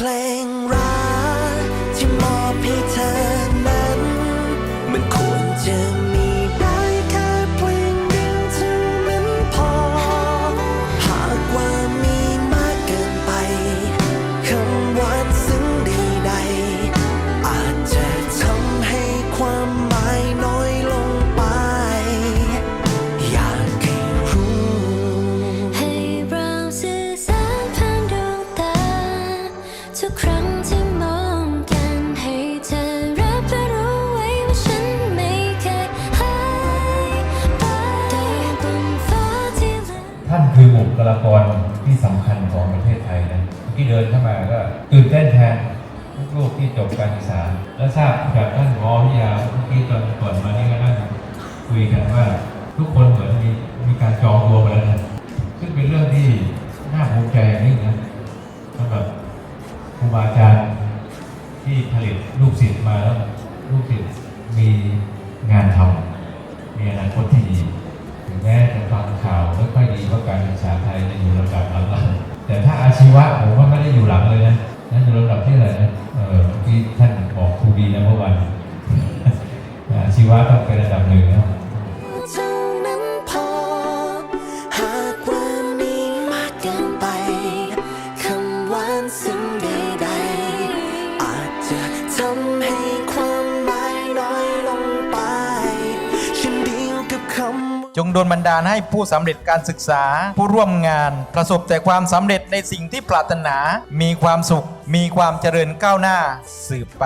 เท่านคือบุคลากรที่สำคัญของประเทศไทยนะที่เดินเข้ามาก็ตื่นเต้นแทนลูกที่จบการศึกษา และทราบจากท่านหมอวิยาเมื่อกี้ตอนก่อนมานี่ก็นั่งคุยกันว่า ทุกคนเหมือนมีมีการจองตัวมาแล้วนะซึ่งเป็นเรื่องที่น่าภูมิใจอย่างยิ่งนะสำหรับครูบาอาจารย์ที่ผลิตลูกศิษย์มาแล้วลูกศิษย์มีงานทำมีอนาคตที่ดี ถึงแม้จะฟังข่าวไม่ค่อยดีว่าการศึกษาไทยจะอยู่ระดับหลังๆแต่ถ้าอาชีวะผมว่าไม่ได้อยู่หลังเลยนะนั่นอยู่ระดับที่อะไรนะเออเมื่ท่านบอกครูดีนะเมื่อวันอาชีวะต้องเป็นระดับหนึ่งนะทำให้ จงโดนบันดาลให้ผู้สำเร็จการศึกษา ผู้ร่วมงาน ประสบแต่ความสำเร็จในสิ่งที่ปรารถนา มีความสุข มีความเจริญก้าวหน้าสืบไป